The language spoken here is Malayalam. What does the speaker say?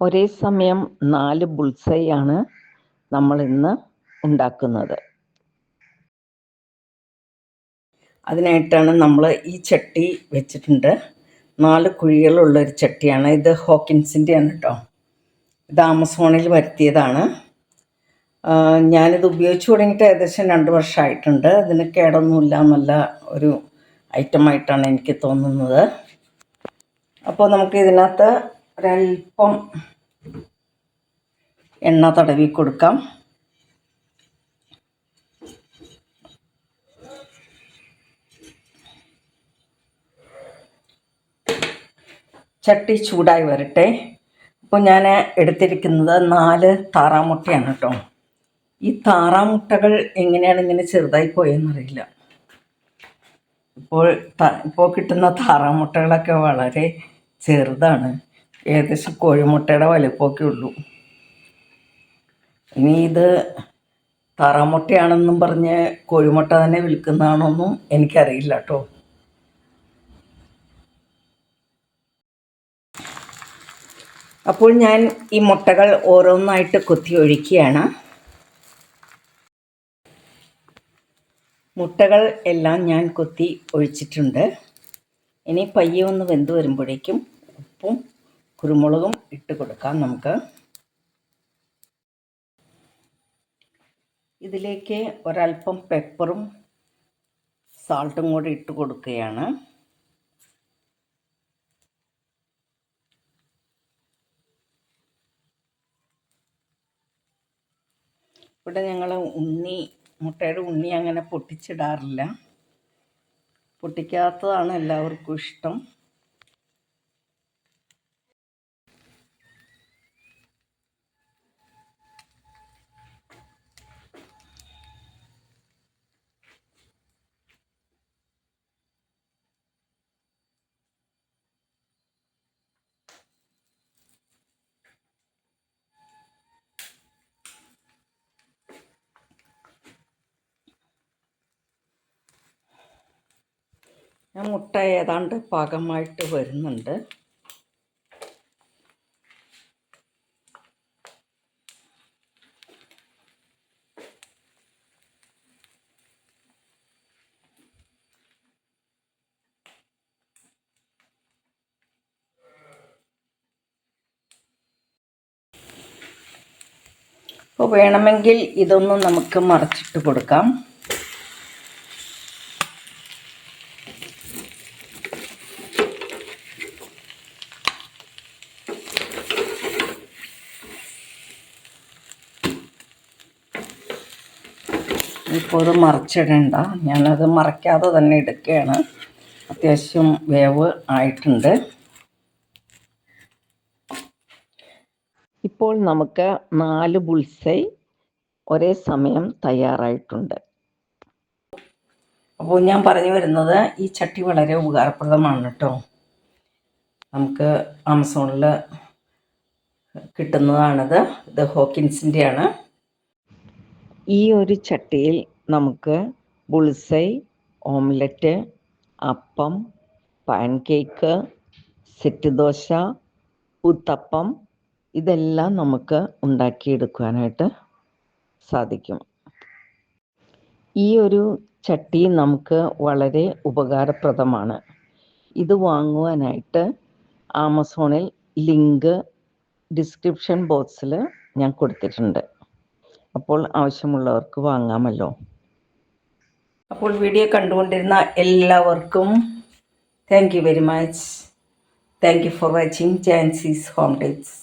ഒരേ സമയം നാല് ബുൾസൈ ആണ് നമ്മൾ ഇന്ന് ഉണ്ടാക്കുന്നത്. അതിനായിട്ടാണ് നമ്മൾ ഈ ചട്ടി വെച്ചിട്ടുണ്ട്. നാല് കുഴികളുള്ള ഒരു ചട്ടിയാണ്. ഇത് ഹോക്കിൻസിന്റെയാണ് കേട്ടോ. ഇത് ആമസോണിൽ വരുത്തിയതാണ്. ഞാനിത് ഉപയോഗിച്ച് തുടങ്ങിയിട്ട് ഏകദേശം രണ്ട് വർഷമായിട്ടുണ്ട്. അതിന് കേടൊന്നുമില്ല നല്ല ഒരു ഐറ്റമായിട്ടാണ് എനിക്ക് തോന്നുന്നത്. അപ്പോൾ നമുക്ക് ഇതിനകത്ത് ഒരല്പം എണ്ണ തടവി കൊടുക്കാം. ചട്ടി ചൂടായി വരട്ടെ. അപ്പോൾ ഞാൻ എടുത്തിരിക്കുന്നത് നാല് താറാമുട്ടയാണ് കേട്ടോ. ഈ താറാമുട്ടകൾ എങ്ങനെയാണ് ഇങ്ങനെ ചെറുതായി പോയെന്നറിയില്ല. ഇപ്പോൾ ഇപ്പോൾ കിട്ടുന്ന താറാമുട്ടകളൊക്കെ വളരെ ചെറുതാണ്. ഏകദേശം കോഴിമുട്ടയുടെ വലിപ്പമൊക്കെ ഉള്ളൂ. ഇനി ഇത് താറാമുട്ടയാണെന്നും പറഞ്ഞ് കോഴിമുട്ട തന്നെ വിൽക്കുന്നതാണോന്നും എനിക്കറിയില്ല കേട്ടോ. അപ്പോൾ ഞാൻ ഈ മുട്ടകൾ ഓരോന്നായിട്ട് കൊത്തി ഒഴിക്കുകയാണ്. മുട്ടകൾ എല്ലാം ഞാൻ കൊത്തി ഒഴിച്ചിട്ടുണ്ട്. ഇനി പയ്യെ ഒന്ന് വെന്ത് വരുമ്പോഴേക്കും ഉപ്പും കുരുമുളകും ഇട്ട് കൊടുക്കാം നമുക്ക്. ഇതിലേക്ക് ഒരല്പം പെപ്പറും സാൾട്ടും കൂടി ഇട്ട് കൊടുക്കുകയാണ്. ഇവിടെ ഞങ്ങൾ ഉണ്ണി മുട്ടയുടെ ഉണ്ണി അങ്ങനെ പൊട്ടിച്ചിടാറില്ല. പൊട്ടിക്കാത്തതാണ് എല്ലാവർക്കും ഇഷ്ടം. ഞാൻ മുട്ട ഏതാണ്ട് പാകമായിട്ട് വരുന്നുണ്ട്. അപ്പോൾ വേണമെങ്കിൽ ഇതൊന്നും നമുക്ക് മറച്ചിട്ട് കൊടുക്കാം. ഇപ്പോൾ ഇത് മറിച്ചിടണ്ട. ഞാനത് മറയ്ക്കാതെ തന്നെ എടുക്കുകയാണ്. അത്യാവശ്യം വേവ് ആയിട്ടുണ്ട്. ഇപ്പോൾ നമുക്ക് നാല് ബുൾസൈ ഒരേ സമയം തയ്യാറായിട്ടുണ്ട്. അപ്പോൾ ഞാൻ പറഞ്ഞു വരുന്നത് ഈ ചട്ടി വളരെ ഉപകാരപ്രദമാണ് കേട്ടോ. നമുക്ക് ആമസോണിൽ കിട്ടുന്നതാണിത്. ഇത് ഹോക്കിൻസിന്റെയാണ് ഈ ഒരു ചട്ടിയിൽ നമുക്ക് bullseye omelette appam pancake set dosa uttapam ഇതെല്ലാം നമുക്ക് ഉണ്ടാക്കിയെടുക്കുവാനായിട്ട് സാധിക്കും. ഈ ഒരു ചട്ടി നമുക്ക് വളരെ ഉപകാരപ്രദമാണ്. ഇത് വാങ്ങുവാനായിട്ട് ആമസോണിൽ ലിങ്ക് ഡിസ്ക്രിപ്ഷൻ ബോക്സിൽ ഞാൻ കൊടുത്തിട്ടുണ്ട്. അപ്പോൾ ആവശ്യമുള്ളവർക്ക് വാങ്ങാമല്ലോ. അപ്പോൾ വീഡിയോ കണ്ടുകൊണ്ടിരുന്ന എല്ലാവർക്കും thank you very much thank you for watching Jancy's home tips